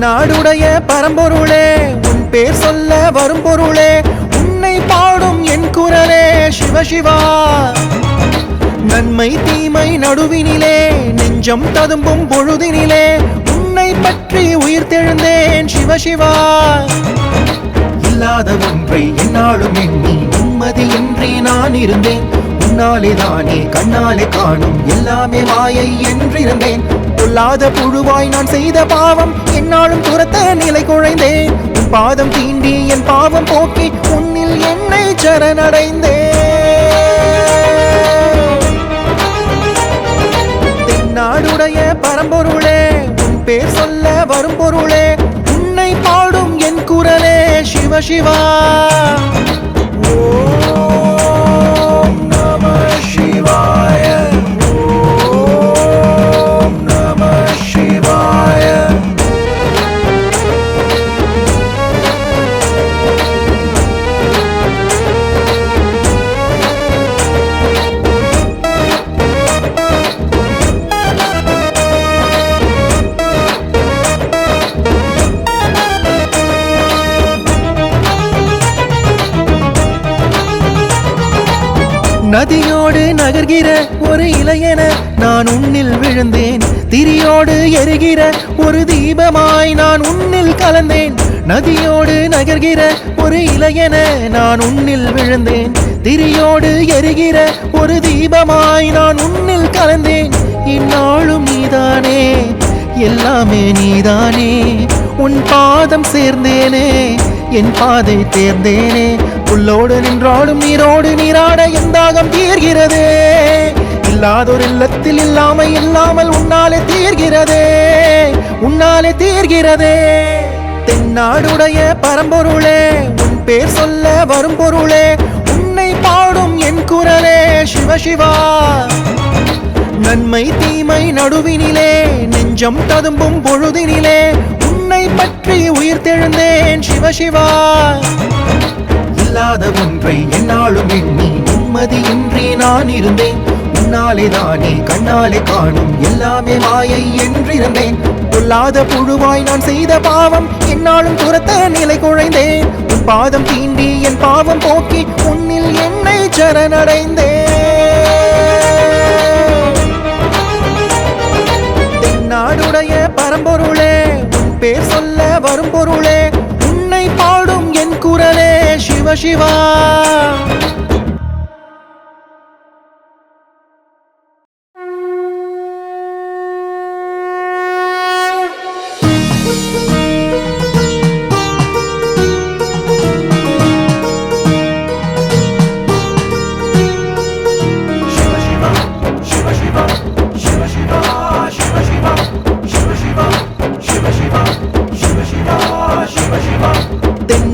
நாடுடைய பரம்பொருளே உன் பேர் சொல்ல வரும் பொருளே உன்னை பாடும் என் குரலே சிவசிவா நன்மை தீமை நடுவினிலே நெஞ்சம் ததும்பும் பொழுதினிலே உன்னை பற்றி உயிர் தெழுந்தேன் சிவசிவா இல்லாத ஒன்றை என்னாலும் எண்ணி நிம்மதியின்றி நான் இருந்தேன். உன்னாலே தானே கண்ணாலே காணும் எல்லாமே மாயை என்றிருந்தேன். பொல்லாத புழுவாய் நான் செய்த பாவம். என்னாலும் துரத்த நிலை குழைந்தேன். பாதம் தீண்டி என் பாவம் போக்கி உன்னில் என்னை சரணடைந்தேன். தென்னாடுடைய பரம்பொருளே உன் பேர் சொல்ல வரும் பொருளே உன்னை பாடும் என் குரலே சிவ சிவா. நதியோடு நகர்கிற ஒரு இளையன நான் உன்னில் விழுந்தேன். திரியோடு எரிகிற ஒரு தீபமாய் நான் உன்னில் கலந்தேன். நதியோடு நகர்கிற ஒரு இளையன நான் உன்னில் விழுந்தேன். திரியோடு எரிகிற ஒரு தீபமாய் நான் உன்னில் கலந்தேன். இந்நாளும் நீதானே எல்லாமே நீதானே. உன் பாதம் சேர்ந்தேனே என் பாதை தேர்ந்தேனே. உள்ளோடு நின்றாடும் நீரோடு நீராட என் தாகம் தீர்கிறதே. இல்லாதொரு இல்லத்தில் இல்லாமல் இல்லாமல் உன்னாலே தீர்கிறதே. உன்னாலே தீர்கிறதே. தென்னாடுடைய பரம்பொருளே உன் பேர் சொல்ல வரும் பொருளே. உன்னை பாடும் என் குரலே சிவசிவா நன்மை தீமை நடுவினிலே நெஞ்சம் ததும்பும் பொழுதினிலே. உன்னை பற்றி உயிர் தெழுந்தேன் சிவசிவா அல்லாத ஒன்றை என்னாலும் எண்ணி நிம்மதியின்றி நான் இருந்தேன். உன்னாலே தானே கண்ணாலே காணும் எல்லாமே மாயை என்றிருந்தேன். பொல்லாத புழுவாய் நான் செய்த பாவம் என்னாலும் துரத்த நிலை குழைந்தேன். உன் பாதம் தீண்டி என் பாவம் போக்கி உன்னில் என்னை சரணடைந்தேன். நாடுடைய பரம்பொருளே உன் பேர் சொல்ல வரும் பொருளே உன்னை பாடும் என் குரலே. சிவ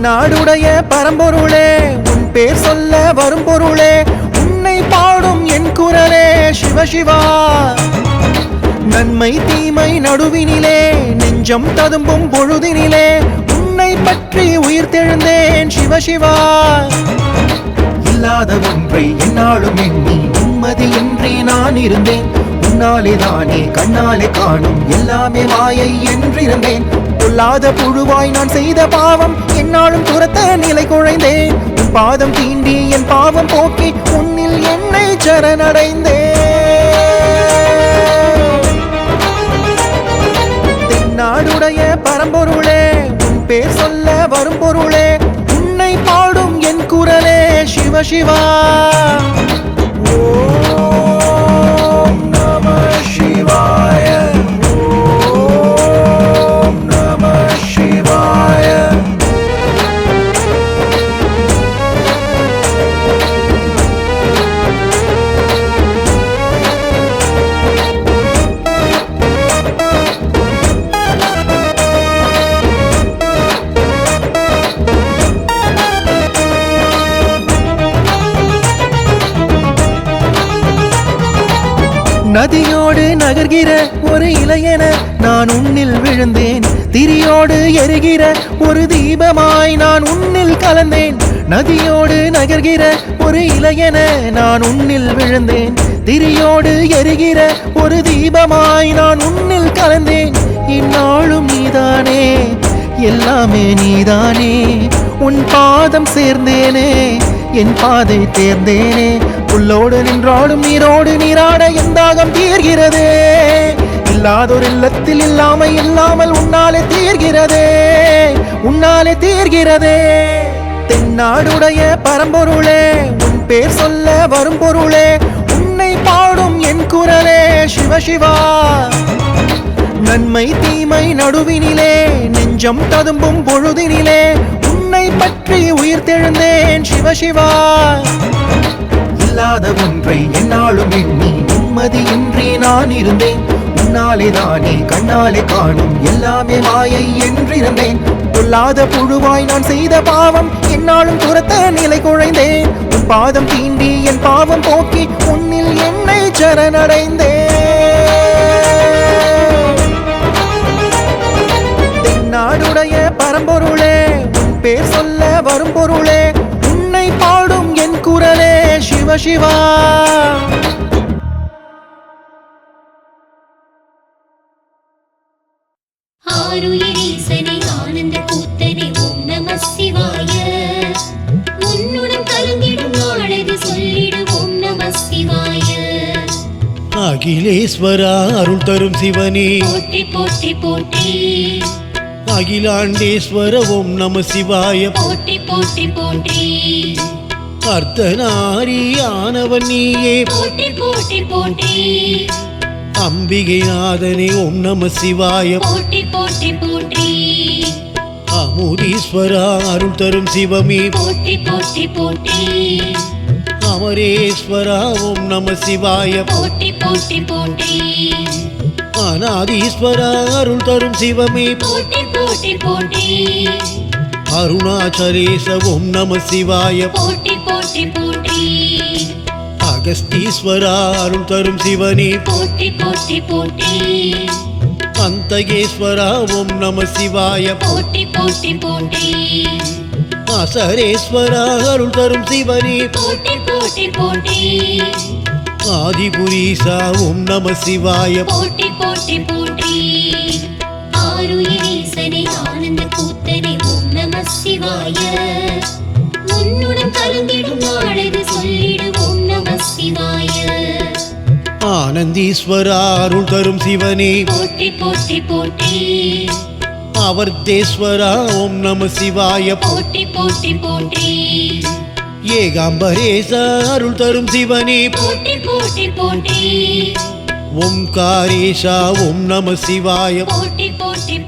நாடுடைய பரம்பொருளே உன் பேர் சொல்ல வரும் பொருளே உன்னை பாடும் என் குரலே சிவசிவா நன்மை தீமை நடுவினிலே நெஞ்சம் ததும்பும் பொழுதினிலே உன்னை பற்றி உயிர் தெழுந்தேன் சிவசிவா இல்லாத ஒன்றை என்னாலும் எண்ணி நிம்மதியின்றி நான் இருந்தேன். உன்னாலே தானே கண்ணாலே காணும். எல்லாமே மாயை என்றிருந்தேன். பொல்லாத புழுவாய் நான் செய்த பாவம் என்னாலும் துரத்த நிலை குழைந்தேன். உன் பாதம் தீண்டி என் பாவம் போக்கி உன்னில் என்னை சரணடைந்தேன். தென்னாடுடைய பரம்பொருளே உன் பேர் சொல்ல வரும் பொருளே உன்னை பாடும் என் குரலே சிவ சிவா. ஓ நதியோடு நகர்கிற ஒரு இளையன நான் உன்னில் விழுந்தேன். திரியோடு எரிகிற ஒரு தீபமாய் நான் உன்னில் கலந்தேன். நதியோடு நகர்கிற ஒரு இளையன நான் உன்னில் விழுந்தேன். திரியோடு எரிகிற ஒரு தீபமாய் நான் உன்னில் கலந்தேன். இந்நாளும் நீதானே எல்லாமே நீதானே. உன் பாதம் சேர்ந்தேனே என் பாதை தேர்ந்தேனே. உள்ளோடு நின்றாடும் நீரோடு நீராட என் தாகம் தீர்கிறதே. இல்லாதொரு இல்லத்தில் இல்லாமல் இல்லாமல் உன்னாலே தீர்கிறதே. உன்னாலே தீர்கிறதே. தென்னாடுடைய பரம்பொருளே உன் பேர் சொல்ல வரும் பொருளே. உன்னை பாடும் என் குரலே சிவசிவா நன்மை தீமை நடுவினிலே நெஞ்சம் ததும்பும் பொழுதினிலே உன்னை பற்றி உயிர் தெழுந்தேன் சிவசிவா இல்லாத ஒன்றை என்னாலும் எண்ணி நிம்மதியின்றி நான் இருந்தேன். உன்னாலே தானே கண்ணாலே காணும் எல்லாமே மாயை என்றிருந்தேன். பொல்லாத புழுவாய் நான் செய்த பாவம் என்னாலும் துரத்த நிலை குழைந்தேன். உன் பாதம் தீண்டி என் பாவம் போக்கி உன்னில் என்னை சரணடைந்தேன். தென்னாடுடைய பரம்பொருளே பேர் சொல்ல வரும் பொருளே சிவசிவா. ஆருயிரீசனே ஆனந்த கூத்தனே ஓம் நம சிவாய. உன்னுடன் கலந்திடும் நாளது சொல்லிடு ஓம் நம சிவாய. அகிலேஸ்வரா அருள் தரும் சிவனே. போற்றி போற்றி போற்றி. அகிலாண்டேஸ்வர ஓம் நம சிவாய. போற்றி போற்றி போற்றி. அர்த்தநாரி ஆனவன் நீயே. போற்றி போற்றி போற்றி அம்பிகை நாதனே ஓம் நம சிவாய. போற்றி போற்றி போற்றி அமுதீஸ்வரா அருள் தரும் சிவமே. போற்றி போற்றி போற்றி அமரேஸ்வரா ஓம் நம சிவாய. போற்றி போற்றி போற்றி அநாதீஸ்வரா அருள் தரும் சிவமே. போற்றி போற்றி போற்றி அருணாச்சலேச ஓம் நம சிவாய. போற்றி போற்றி போற்றி. அகஸ்தீஸ்வரா அருள் தரும் சிவனே. போற்றி போற்றி போற்றி. அந்தகேஸ்வரா ஓம் நம சிவாய. போற்றி போற்றி போற்றி. அசரேஸ்வரா அருள் தரும் சிவனே. போற்றி போற்றி போற்றி. ஆதிபுரீசா ஓம் நம சிவாய. போற்றி போற்றி போற்றி. ஆருயிரீசனே ஆனந்த கூத்தனே ஓம் நம சிவாய. ஆனந்தீஸ்வரா அருள் தரும் சிவனே. போற்றி போற்றி போற்றி. அவர்தேஸ்வரா ஓம் நம சிவாய. போற்றி போற்றி போற்றி. ஏகாம்பரேசா அருள் தரும் சிவனே. போற்றி போற்றி போற்றி. ஓம்காரேஷா ஓம் நம சிவாய. போற்றி போற்றி